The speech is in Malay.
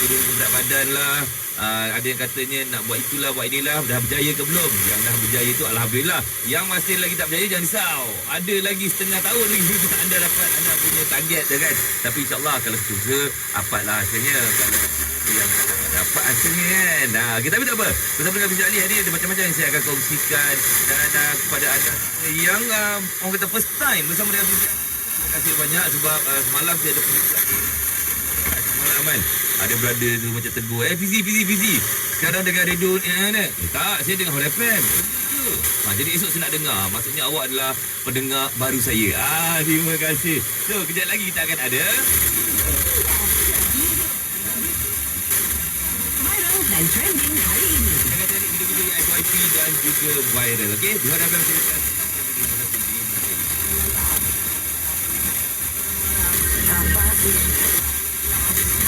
turun berat badan lah. Uh, ada yang katanya nak buat itulah, buat inilah. Dah berjaya ke belum? Yang dah berjaya tu Alhamdulillah. Yang masih lagi tak berjaya, jangan risau. Ada lagi setengah tahun lagi anda dapat anda punya target tu kan. Tapi insyaAllah kalau setuju, dapatlah hasilnya. Kalau yang dapat hasilnya kan. Nah, kita tapi tak apa. Bersama dengan Fizik Ali hari ada macam-macam yang saya akan kongsikan dan uh, kepada anda yang uh, orang kata first time bersama dengan Fizik. Terima kasih banyak sebab uh, semalam saya ada pengisian semalam kan. Ada brother tu macam tegur. Eh, Fizi, Fizi, Fizi. Sekarang dengan radio ni. Eh, eh. tak, saya dengar Hot FM. Ha, jadi esok saya nak dengar. Maksudnya awak adalah pendengar baru saya. Ah, terima kasih. So, kejap lagi kita akan ada. Viral dan trending hari ini. Kita akan cari video-video FYP dan juga viral. Okey, di Hot FM saya